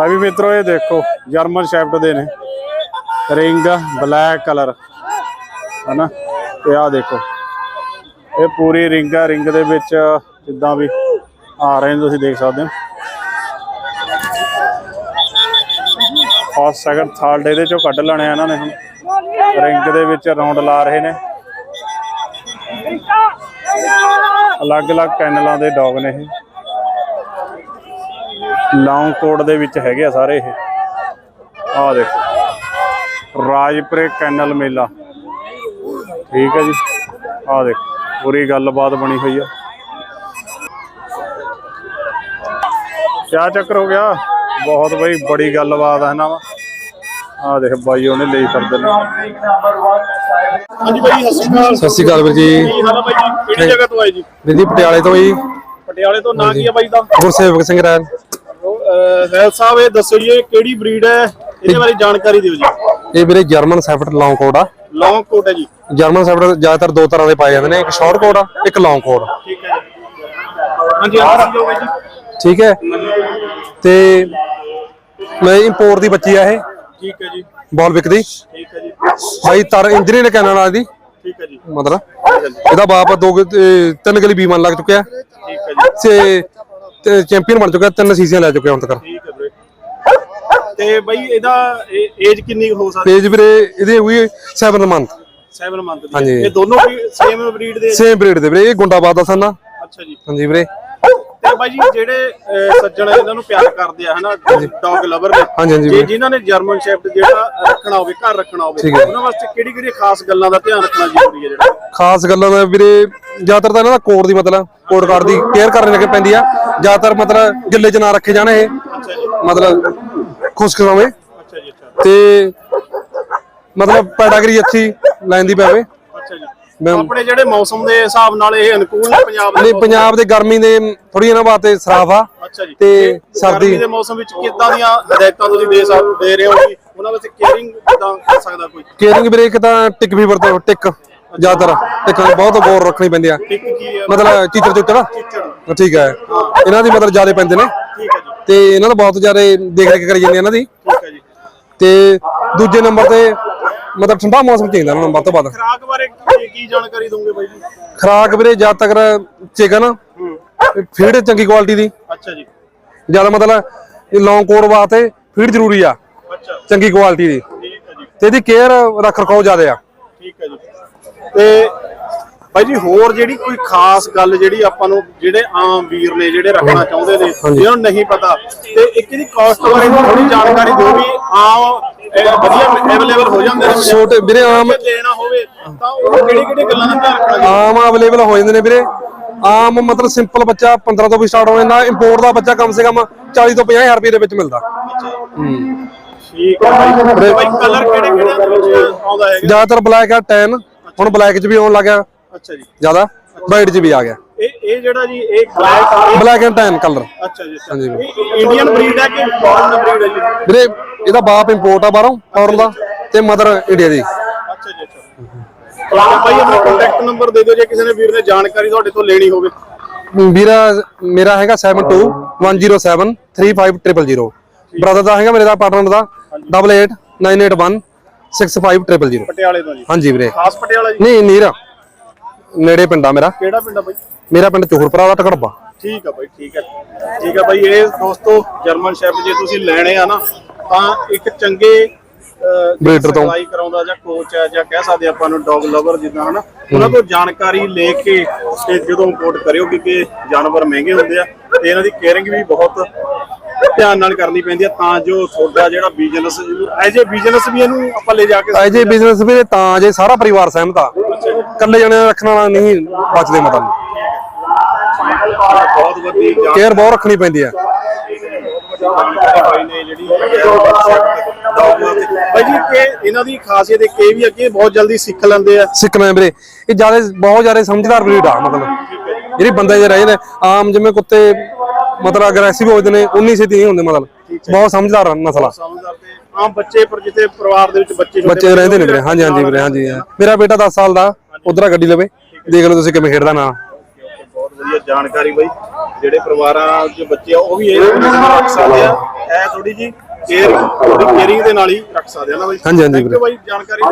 ਲੈ ਵੀ ਮਿੱਤਰੋ, ਇਹ ਦੇਖੋ, ਜਰਮਨ ਸ਼ੈਫਟ ਦੇ ਨੇ। ਰਿੰਗ ਬਲੈਕ ਕਲਰ, ਹਨਾ? ਤੇ ਆਹ ਦੇਖੋ, ਇਹ ਪੂਰੀ ਰਿੰਗ ਆ, ਰਿੰਗ ਦੇ ਵਿੱਚ ਜਿੱਦਾਂ ਵੀ ਆ ਰਹੇ ਨੇ, ਤੁਸੀਂ ਦੇਖ ਸਕਦੇ ਹੋ। ਫਸਟ ਸੈਕੰਡ ਥਰਡ ਇਹਦੇ ਚੋਂ ਕੱਢ ਲੈਣੇ ਆ ਇਹਨਾਂ ਨੇ ਹੁਣ। ਰਿੰਗ ਦੇ ਵਿੱਚ ਰਾਉਂਡ ਲਾ ਰਹੇ ਨੇ। ਅਲੱਗ-ਅਲੱਗ ਕੈਨਲਾਂ ਦੇ ਡੌਗ ਨੇ ਇਹ। ਲੌਂਗ ਕੋਟ ਦੇ ਵਿੱਚ ਹੈਗੇ ਆ ਸਾਰੇ ਇਹ। ਆਹ ਦੇਖੋ। ਰਾਜਪੁਰੇ ਕੈਨਲ ਮੇਲਾ। ਠੀਕ ਹੈ ਜੀ। ਆਹ ਦੇਖੋ ਪੂਰੀ ਗੱਲਬਾਤ ਬਣੀ ਹੋਈ ਆ। ਕਿਆ ਚੱਕਰ ਹੋ ਗਿਆ? ਬਹੁਤ ਬਈ ਬੜੀ ਗੱਲਬਾਤ ਹੈ ਨਾ ਵਾ? ਆਹ ਦੇਖ ਬਾਈ ਉਹਨੇ ਲਈ ਕਰਦੇ ਨੇ। ਹਾਂਜੀ ਬਾਈ ਸਤਿ ਸ਼੍ਰੀ ਅਕਾਲ। ਸਤਿ ਸ਼੍ਰੀ ਅਕਾਲ ਵੀਰ ਆ ਜੀ ਕਿਹੜੀ ਜਗ੍ਹਾ ਤੋਂ ਆਏ ਜੀ? ਵੀਰ ਜੀ ਪਟਿਆਲੇ ਤੋਂ ਜੀ। ਪਟਿਆਲੇ ਤੋਂ ਨਾਂ ਕੀ ਆ ਬਾਈ ਦਾ? ਗੁਰਸੇਵਕ ਸਿੰਘ ਰਾਜ ਹੈਲ ਸਾਹਿਬ ਇਹ ਦੱਸੋ ਜੀ ਇਹ ਕਿਹੜੀ ਬਰੀਡ ਹੈ? ਇਹਦੇ ਬਾਰੇ ਜਾਣਕਾਰੀ ਦਿਓ ਜੀ। ਇਹ ਵੀਰੇ ਜਰਮਨ ਸੈਫਟ ਲੌਂਗ ਕੋਡ ਆ। ਲੌਂਗ ਕੋਟ ਹੈ ਜੀ। ਜਰਮਨ ਸੈਫਟ ਜ਼ਿਆਦਾਤਰ ਦੋ ਤਰ੍ਹਾਂ ਦੇ ਪਾਏ ਜਾਂਦੇ ਨੇ ਇੱਕ ਸ਼ਾਰਟ ਕੋਡ ਆ ਇੱਕ ਲੌਂਗ ਕੋਡ ਠੀਕ ਹੈ ਜੀ। ਹਾਂਜੀ ਜੋ। ਠੀਕ ਹੈ। ਤੇ ਮੈਂ ਇੰਪੋਰਟ ਦੀ ਬੱਚੀ ਆ ਇਹ। ਠੀਕ ਹੈ ਜੀ। ਬਾਲ ਵਿਕਦੀ ਠੀਕ ਹੈ ਜੀ। ਬਾਈ ਤਰ ਇੰਜਰੀ ਨੇ ਨਾਲ ਦੀ। ਠੀਕ ਹੈ ਜੀ। ਮਤਲਬ ਇਹਦਾ ਬਾਪ ਦੋ ਤਿੰਨ ਗਲੀ ਬੀਮਨ ਲੱਗ ਚੁੱਕਿਆ। ਠੀਕ ਹੈ ਜੀ। ਤੇ ਚੈਂਪੀਅਨ ਬਣ ਚੁੱਕਿਆ ਤਿੰਨ ਸੀਜ਼ਨ ਲੈ ਚੁੱਕਿਆ ਹੁਣ ਤੱਕ। ਠੀਕ ਹੈ ਵੀਰੇ। ਤੇ ਬਾਈ ਇਹਦਾ ਏਜ ਕਿੰਨੀ ਹੋ ਸਕਦੀ? ਤੇਜ ਵੀਰੇ ਇਹਦੀ ਹੋਈ 7 ਮੰਥ 7 ਮੰਥ ਦੀ। ਹਾਂਜੀ। ਇਹ ਦੋਨੋਂ ਸੇਮ ਬਰੀਡ ਦੇ? ਸੇਮ ਬਰੀਡ ਦੇ ਵੀਰੇ ਇਹ ਗੁੰਡਾਬਾਦ ਦਾ ਸਨ ਅੱਛਾ ਜੀ। ਹਾਂਜੀ ਵੀਰੇ। ਤੇ ਬਾਈ ਜੀ ਜਿਹੜੇ ਅਹ, ਸੱਜਣ ਇਹਨਾਂ ਨੂੰ ਪਿਆਰ ਕਰਦੇ ਆ ਹਨਾ? ਡੌਗ ਲਵਰ ਹਾਂਜੀ ਹਾਂਜੀ ਜੇ ਵੀਰੇ। ਜਿਨ੍ਹਾਂ ਨੇ ਜਰਮਨ ਸ਼ੈਫਰਡ ਜਿਹੜਾ ਰੱਖਣਾ ਹੋਵੇ ਘਰ ਰੱਖਣਾ ਹੋਵੇ ਠੀਕ ਹੈ। ਉਹਨਾਂ ਵਾਸਤੇ ਕਿਹੜੀ ਕਿਹੜੀ ਖਾਸ ਗੱਲਾਂ ਦਾ ਧਿਆਨ ਰੱਖਣਾ ਜ਼ਰੂਰੀ ਹੈ ਜਿਹੜਾ? ਖਾਸ ਗੱਲਾਂ ਦਾ ਵੀਰੇ ਜ਼ਿਆਦਾਤਰ ਤਾਂ ਇਹਨਾਂ ਦਾ ਕੋਡ ਦੀ ਮਤਲਬ ਕੋਡ ਕਾਰਡ ਦੀ ਕੇਅਰ ਕਰਨ ਲੱਗੇ ਪੈਂਦੀ ਆ। ਜ਼ਿਆਦਾਤਰ ਮਤਲਬ ਗਿੱਲੇ ਚ ਨਾ ਰੱਖੇ ਜਾਣ ਇਹ। ਮਤਲਬ ਖੁਸ਼ਕ ਅੱਛਾ ਤੇ ਮਤਲਬ ਪੈਡਾਗਰੀ ਅੱਛੀ ਲੈਣ ਦੀ ਪਵੇ। ਆਪਣੇ ਜਿਹੜੇ ਮੌਸਮ ਦੇ ਹਿਸਾਬ ਨਾਲ ਇਹ ਅਨੁਕੂਲ ਨੇ ਪੰਜਾਬ ਦੇ ਨਹੀਂ? ਪੰਜਾਬ ਦੇ ਗਰਮੀ ਦੇ ਥੋੜੀ ਇਹਨਾਂ ਵਾਸਤੇ ਸਰਾਫ ਆ। ਤੇ ਸਰਦੀ ਦੇ ਮੌਸਮ ਵਿੱਚ ਕਿੱਦਾਂ ਦੀਆਂ ਹਦਾਇਤਾਂ ਤੁਸੀਂ ਦੇ ਦੇ ਰਹੇ ਹੋ ਉਹਨਾਂ ਵਾਸਤੇ ਕੇਅਰਿੰਗ ਕਿੱਦਾਂ ਕਰ ਸਕਦਾ ਕੋਈ? ਕੇਅਰਿੰਗ ਵੀਰੇ ਇੱਕ ਤਾਂ ਟਿਕ ਫੀਵਰ ਤੋਂ ਟਿਕ। ਜ਼ਿਆਦਾਤਰ ਟਿਕਾਂ ਬਹੁਤ ਗੌਰ ਰੱਖਣੀ ਪੈਂਦੀ ਆ। ਮਤਲਬ ਚਿੱਚੜ ਠੀਕ ਹੈ ਇਹਨਾਂ ਦੀ ਮਤਲਬ ਜ਼ਿਆਦਾ ਪੈਂਦੇ ਨੇ। ਤੇ ਇਹਨਾਂ ਦਾ ਬਹੁਤ ਜ਼ਿਆਦਾ ਦੇਖ ਰੇਖ ਕਰੀ ਜਾਂਦੀ ਇਹਨਾਂ ਦੀ। ਤੇ ਦੂਜੇ ਨੰਬਰ ਤੇ ਮਤਲਬ ਠੰਡਾ ਮੌਸਮ ਚਾਹੀਦਾ ਇਹਨਾਂ ਨੂੰ ਵੱਧ ਤੋਂ ਵੱਧ। ਖਰਾਕ ਬਾਰੇ ਕੀ ਜਾਣਕਾਰੀ ਦੋਗੇ ਬਾਈ ਜੀ? ਖਰਾਕ ਵੀਰੇ ਜਦ ਤੱਕ ਚਿਕਨ ਫੀਡ ਚੰਗੀ ਕੁਆਲਿਟੀ ਦੀ। ਅੱਛਾ ਜੀ। ਜਦ ਮਤਲਬ ਇਹ ਲੌਂਗ ਕੋਡ ਵਾਸਤੇ ਫੀਡ ਜ਼ਰੂਰੀ ਆ। ਅੱਛਾ। ਚੰਗੀ ਕੁਆਲਿਟੀ ਦੀ। ਠੀਕ ਹੈ ਜੀ। ਤੇ ਇਹਦੀ ਕੇਅਰ ਰੱਖ ਰਖਾਓ ਜ਼ਿਆਦਾ ਆ। ਤੇ ਭਾਈ ਜੀ ਹੋਰ ਜਿਹੜੀ ਕੋਈ ਖਾਸ ਗੱਲ ਜਿਹੜੀ ਆਪਾਂ ਨੂੰ ਜਿਹੜੇ ਆਮ ਵੀਰ ਨੇ ਜਿਹੜੇ ਰੱਖਣਾ ਚਾਹੁੰਦੇ ਨੇ ਜਿਹਨਾਂ ਨੂੰ ਨਹੀਂ ਪਤਾ ਤੇ ਇੱਕ ਇਹਦੀ ਕਾਸਟ ਬਾਰੇ ਥੋੜੀ ਜਾਣਕਾਰੀ ਦਿਓ ਵੀ ਆਮ ਵਧੀਆ ਅਵੇਲੇਬਲ ਹੋ ਜਾਂਦੇ ਨੇ ਛੋਟੇ ਵੀਰੇ ਆਮ ਲੈਣਾ ਹੋਵੇ ਤਾਂ ਉਹ ਕਿਹੜੀ ਕਿਹੜੀ ਗੱਲਾਂ ਦਾ ਧਿਆਨ ਰੱਖਣਾ ਆਮ ਅਵੇਲੇਬਲ ਹੋ ਜਾਂਦੇ ਨੇ ਵੀਰੇ। ਆਮ ਮਤਲਬ ਸਿੰਪਲ ਬੱਚਾ 15 ਤੋਂ ਵੀ ਸਟਾਰਟ ਹੋ ਜਾਂਦਾ ਇੰਪੋਰਟ ਦਾ ਬੱਚਾ ਕਮ ਸੇ ਕਮ 40 ਤੋਂ 50000 ਰੁਪਏ ਦੇ ਵਿੱਚ ਮਿਲਦਾ। ਠੀਕ ਹੈ ਭਾਈ ਕਲਰ ਕਿਹੜੇ ਕਿਹੜੇ ਆਉਂਦਾ ਹੈਗਾ? ਜ਼ਿਆਦਾਤਰ ਬਲੈਕ ਆ 10 ਹੁਣ ਬਲੈਕ 'ਚ ਵੀ ਆਉਣ ਲੱਗਾ ਅੱਛਾ ਜੀ। ਜ਼ਿਆਦਾ। ਵਾਈਟ 'ਚ ਵੀ ਆ ਗਿਆ। ਇਹ ਇਹ ਜਿਹੜਾ ਜੀ ਇਹ ਬਲੈਕ ਬਲੈਕ ਐਂਡ 10 ਕਲਰ ਅੱਛਾ ਜੀ ਹਾਂਜੀ। ਇਹ ਇੰਡੀਅਨ ਬਰੀਡ ਹੈ ਕਿ ਫੋਰਨ ਬਰੀਡ ਹੈ ਜੀ? ਵੀਰੇ ਇਹਦਾ ਬਾਪ ਇੰਪੋਰਟ ਆ ਬਾਹਰੋਂ ਫੌਰਨ ਦਾ ਤੇ ਮਦਰ ਇੰਡੀਆ ਦੀ। ਅੱਛਾ ਜੀ ਅੱਛਾ। ਹੈ ਭਾਈ ਆਪਣਾ ਕੰਟੈਕਟ ਨੰਬਰ ਦੇ ਦਿਓ ਜੇ ਕਿਸੇ ਨੇ ਵੀਰ ਨੇ ਜਾਣਕਾਰੀ ਤੁਹਾਡੇ ਤੋਂ ਲੈਣੀ ਹੋਵੇ। ਵੀਰਾ ਮੇਰਾ ਹੈਗਾ 7210735000 ਬ੍ਰਦਰ ਦਾ ਹੈਗਾ ਮੇਰੇ ਦਾ ਪਾਰਟਨਰ ਦਾ। 8898165000 ਪਟਿਆਲੇ ਤੋਂ ਜੀ ਹਾਂਜੀ ਵੀਰੇ ਖਾਸ ਪਟਿਆਲਾ ਜੀ ਨਹੀਂ ਨੀਰਾ ਨੇੜੇ ਪਿੰਡ ਆ ਮੇਰਾ ਕਿਹੜਾ ਪਿੰਡ ਆ ਬਾਈ ਮੇਰਾ ਪਿੰਡ ਚੋਹਰਪੁਰਾ ਦਾ ਟਕੜਬਾ ਠੀਕ ਆ ਬਾਈ ਠੀਕ ਹੈ ਠੀਕ ਆ ਬਾਈ ਇਹ ਦੋਸਤੋ ਜਰਮਨ ਸ਼ੈਫ ਜੇ ਤੁਸੀਂ ਲੈਣੇ ਆ ਨਾ ਤਾਂ ਇੱਕ ਚੰਗੇ Breeder ਤੋਂ। ਸਿਖਲਾਈ ਕਰਾਉਂਦਾ ਜਾਂ ਕੋਚ ਹੈ ਜਾਂ ਕਹਿ ਸਕਦੇ ਆਪਾਂ ਨੂੰ ਡੌਗ ਲਵਰ ਜਿੱਦਾਂ ਹਨਾ ਉਹਨਾਂ ਤੋਂ ਜਾਣਕਾਰੀ ਲੈ ਕੇ ਤੇ ਜਦੋਂ ਇੰਪੋਰਟ ਕਰਿਓ ਕਿਉਂਕਿ ਜਾਨਵਰ ਮਹਿੰਗੇ ਹੁੰਦੇ ਆ ਤੇ ਇਹਨਾਂ ਦੀ ਕੇਅਰਿੰਗ ਵੀ ਬਹੁਤ ਧਿਆਨ ਨਾਲ ਕਰਨੀ ਪੈਂਦੀ ਆ ਤਾਂ ਜੋ ਤੁਹਾਡਾ ਜਿਹੜਾ ਬਿਜ਼ਨਸ ਐਜ ਏ ਬਿਜ਼ਨਸ ਵੀ ਇਹਨੂੰ ਆਪਾਂ ਲੈ ਜਾ ਕੇ ਐ ਜੇ ਬਿਜ਼ਨਸ ਵੀਰੇ ਤਾਂ ਜੇ ਸਾਰਾ ਪਰਿਵਾਰ ਸਹਿਮਤ ਆ। ਇਕੱਲੇ ਜਣੇ ਰੱਖਣ ਵਾਲਾ ਨਹੀਂ ਬਚਦੇ ਮਤਲਬ। ਬਹੁਤ ਕੇਅਰ ਬਹੁਤ ਰੱਖਣੀ ਪੈਂਦੀ ਆ। ਭਾਈ ਨੇ ਜਿਹੜੀ ਡੌਗ ਭਾਈ ਜੀ ਕਿ ਇਹਨਾਂ ਦੀ ਖਾਸੀਅਤ ਇਹ ਵੀ ਹੈ ਕਿ ਇਹ ਬਹੁਤ ਜਲਦੀ ਸਿੱਖ ਲੈਂਦੇ ਆ। ਸਿੱਖਣਾ ਵੀਰੇ। ਇਹ ਜ਼ਿਆਦਾ ਬਹੁਤ ਜ਼ਿਆਦਾ ਸਮਝਦਾਰ ਬਰੀਡ ਆ ਮਤਲਬ। ਜਿਹੜੀ ਬੰਦੇ ਜੇ ਰਹੇ ਨੇ ਆਮ ਜਿਵੇਂ ਕੁੱਤੇ ਮਤਲਬ ਅਗਰੈਸਿਵ ਹੋ ਜਾਂਦੇ ਨੇ ਉਨੀ ਛੇਤੀ ਨਹੀਂ ਹੁੰਦੇ ਮਤਲਬ। ਬਹੁਤ ਸਮਝਦਾਰ ਨਸਲ ਆ। ਸਮਝਦਾਰ ਤੇ ਆਮ ਬੱਚੇ ਪਰ ਜਿੱਥੇ ਪਰਿਵਾਰ ਦੇ ਵਿੱਚ ਬੱਚੇ ਬੱਚੇ ਰਹਿੰਦੇ ਨੇ ਵੀਰੇ। ਹਾਂਜੀ ਹਾਂਜੀ ਵੀਰੇ ਹਾਂਜੀ ਹਾਂ। ਮੇਰਾ ਬੇਟਾ 10 ਸਾਲ ਦਾ ਉਧਰ ਗੱਡੀ ਲਵੇ। ਦੇਖ ਲਓ ਤੁਸੀਂ ਕਿਵੇਂ ਖੇਡਦਾ ਨਾ। ਬਹੁਤ ਵਧੀਆ ਜਾਣਕਾਰੀ ਬਾਈ। ਜਿਹੜੇ ਪਰਿਵਾਰਾਂ 'ਚ ਬੱਚੇ ਆ ਉਹ ਵੀ ਇਹ ਰੱਖ ਸਕਦੇ ਆ। ਇਹ ਥੋੜੀ ਜੀ ਕੇਅਰ ਥੋੜੀ ਕੇਅਰਿੰਗ ਦੇ ਨਾਲ ਹੀ ਰੱਖ ਸਕਦੇ ਆ ਨਾ ਬਾਈ। ਹਾਂਜੀ, ਹਾਂਜੀ Thank you ਬਾਈ ਜਾਣਕਾਰੀ